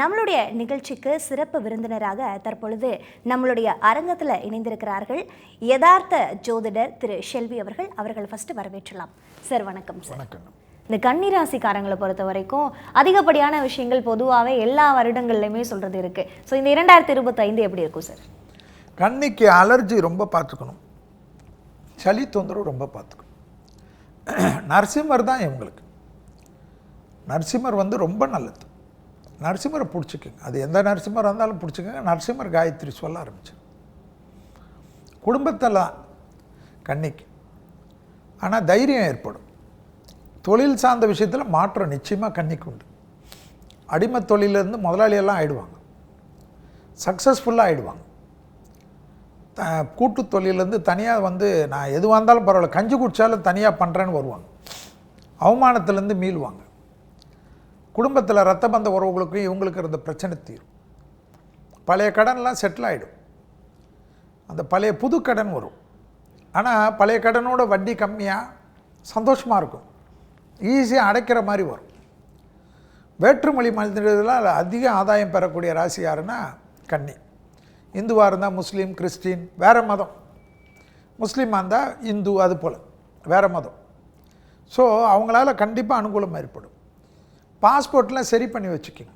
நம்மளுடைய நிகழ்ச்சிக்கு சிறப்பு விருந்தினராக தற்பொழுது நம்மளுடைய அரங்கத்தில் இணைந்திருக்கிறார்கள். யதார்த்த ஜோதிடர் திரு ஷெல்வி அவர்கள். அவர்கள் ஃபர்ஸ்ட் வரவேற்றலாம். சார் வணக்கம் சார் வணக்கம். இந்த கன்னிராசிக்காரங்களை பொறுத்த வரைக்கும் அதிகப்படியான விஷயங்கள் பொதுவாகவே எல்லா வருடங்கள்லையுமே சொல்றது இருக்கு. ஸோ இந்த இரண்டாயிரத்தி இருபத்தைந்து எப்படி இருக்கும் சார் கண்ணிக்கு அலர்ஜி ரொம்ப பார்த்துக்கணும். சளி தொந்தரவு ரொம்ப பார்த்துக்கணும். நரசிம்மர் தான் இவங்களுக்கு. நரசிம்மர் வந்து ரொம்ப நல்லது. நரசிம்மரை பிடிச்சிக்கங்க. அது எந்த நரசிம்மராக இருந்தாலும் பிடிச்சிக்கங்க. நரசிம்மர் காயத்ரி சொல்ல ஆரம்பிச்சு குடும்பத்தில் தான் ஆனால் தைரியம் ஏற்படும். தொழில் சார்ந்த விஷயத்தில் மாற்றம் நிச்சயமாக கன்னிக்கு உண்டு. அடிமை தொழிலேருந்து முதலாளியெல்லாம் ஆயிடுவாங்க. சக்ஸஸ்ஃபுல்லாக ஆகிடுவாங்க த கூட்டு தொழிலேருந்து தனியாக வந்து நான் எதுவாக இருந்தாலும் பரவாயில்ல. கஞ்சி குடித்தாலும் தனியாக பண்ணுறேன்னு வருவாங்க. அவமானத்துலேருந்து மீள்வாங்க. குடும்பத்தில் ரத்த பந்த உறவுகளுக்கும் இவங்களுக்கு இருந்த பிரச்சனை தீரும். பழைய கடன்லாம் செட்டில் ஆகிடும் அந்த பழைய புது கடன் வரும். ஆனால் பழைய கடனோட வட்டி கம்மியாக சந்தோஷமாக இருக்கும். ஈஸியாக அடைக்கிற மாதிரி வரும். வேற்றுமொழி மனிதர்களால் அதிக ஆதாயம் பெறக்கூடிய ராசி யாருன்னா கன்னி. இந்துவாக இருந்தால் முஸ்லீம் கிறிஸ்டின் வேறு மதம். முஸ்லீமாக இருந்தால் இந்து அது போல். வேறு மதம். ஸோ அவங்களால கண்டிப்பாக அனுகூலம் ஏற்படும். பாஸ்போர்ட்லாம் சரி பண்ணி வச்சுக்கிங்க.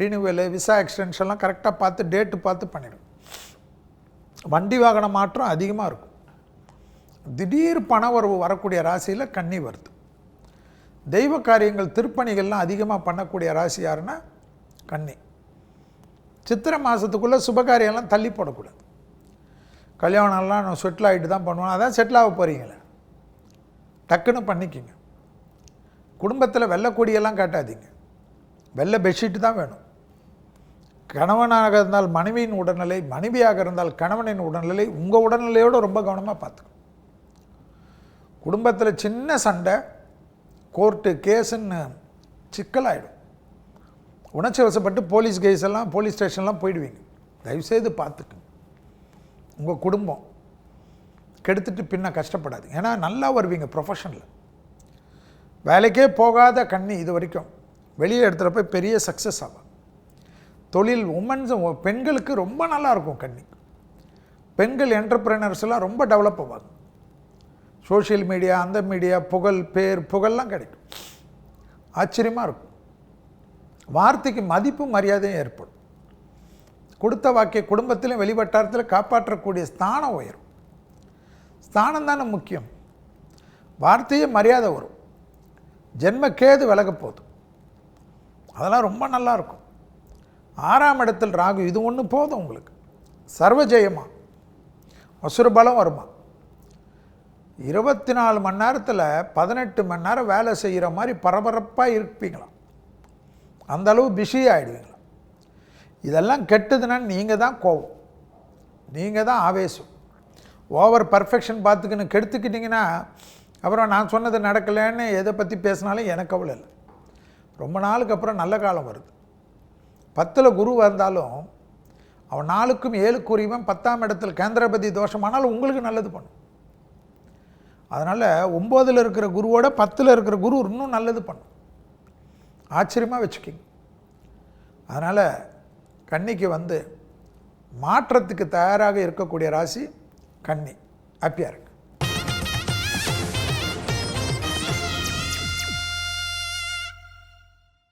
ரினியூவல் விசா எக்ஸ்டென்ஷன்லாம் கரெக்டாக பார்த்து டேட்டு பார்த்து பண்ணிடும் வண்டி வாகன மாற்றம் அதிகமாக இருக்கும். திடீர் பண வரவு வரக்கூடிய ராசியில் கன்னி வருது. தெய்வ காரியங்கள் திருப்பணிகள்லாம் அதிகமாக பண்ணக்கூடிய ராசி யாருன்னா கன்னி. சித்திரை மாதத்துக்குள்ளே சுபகாரியெல்லாம் தள்ளி போடக்கூடாது. கல்யாணம்லாம் நான் செட்டில் ஆகிட்டு தான் பண்ணுவேன். அதான் செட்டில் ஆக போகிறீங்களே டக்குன்னு பண்ணிக்கிங்க. குடும்பத்தில் வெள்ளை கொடியெல்லாம் காட்டாதீங்க. வெள்ளை பெட்ஷீட்டு தான் வேணும். கணவனாக இருந்தால் மனைவியின் உடல்நிலை மனைவியாக இருந்தால் கணவனின் உடல்நிலை உங்கள் உடல்நிலையோடு ரொம்ப கவனமாக பார்த்துக்கணும். குடும்பத்தில் சின்ன சண்டை கோர்ட்டு கேஸுன்னு சிக்கலாயிடும். உணர்ச்சி வசப்பட்டு போலீஸ் கேஸ் எல்லாம் போலீஸ் ஸ்டேஷன்லாம் போயிடுவீங்க. தயவுசெய்து பார்த்துக்குங்க. உங்கள் குடும்பம் கெடுத்துட்டு பின்ன கஷ்டப்படாது ஏன்னா நல்லா வருவீங்க ப்ரொஃபஷனில் வேலைக்கே போகாத கண்ணி இது வரைக்கும். வெளியே இடத்துல போய் பெரிய சக்ஸஸ் ஆகும் தொழில் உமன்ஸ் பெண்களுக்கு ரொம்ப நல்லா இருக்கும் கண்ணி. பெண்கள் என்டர்பிரினர்ஸ்லாம் ரொம்ப டெவலப் ஆவாங்க. சோஷியல் மீடியா அந்த மீடியா புகழ் பேர் புகழ்லாம் கிடைக்கும். ஆச்சரியமாக இருக்கும். வார்த்தைக்கு மதிப்பு மரியாதையும் ஏற்படும். கொடுத்த வாக்கிய குடும்பத்திலும் வெளிவட்டாரத்தில் காப்பாற்றக்கூடிய ஸ்தானம் உயரும். ஸ்தானம் தானே முக்கியம். வார்த்தையே மரியாதை வரும். ஜென்மக்கேது விலக போகுது அதெல்லாம் ரொம்ப நல்லா இருக்கும் ஆறாம் இடத்தில் ராகு இது ஒன்று போதும் உங்களுக்கு. சர்வஜெயமா? அசுர பலம் வருமா? இருபத்தி நாலு மணி நேரத்தில் பதினெட்டு மணி நேரம் வேலை செய்கிற மாதிரி பரபரப்பாக இருப்பீங்களாம் அந்த அளவு பிஸி ஆகிடுவீங்களாம் இதெல்லாம் கெட்டதுன்னா நீங்கள் தான் கோவம் நீங்கள் தான் ஆவேசம். ஓவர் பர்ஃபெக்ஷன் பார்த்துக்கின்னு கெடுத்துக்கிட்டிங்கன்னா அப்புறம் நான் சொன்னது நடக்கலைன்னு எதை பற்றி பேசினாலும் எனக்கு அவ்வளோ இல்லை. ரொம்ப நாளுக்கு அப்புறம் நல்ல காலம் வருது. பத்தில் குரு வந்தாலும் அவன் நாளுக்கும் ஏழுக்குரியவன் பத்தாம் இடத்தில் கேந்திரபதி தோஷமானாலும் உங்களுக்கு நல்லது பண்ணும். அதனால் ஒம்போதில் இருக்கிற குருவோட பத்தில் இருக்கிற குரு இன்னும் நல்லது பண்ணும். ஆச்சரியமாக வச்சுக்கிங்க. அதனால் கன்னிக்கு வந்து மாற்றத்துக்கு தயாராக இருக்கக்கூடிய ராசி கன்னி ஹாப்பியாக இருக்குது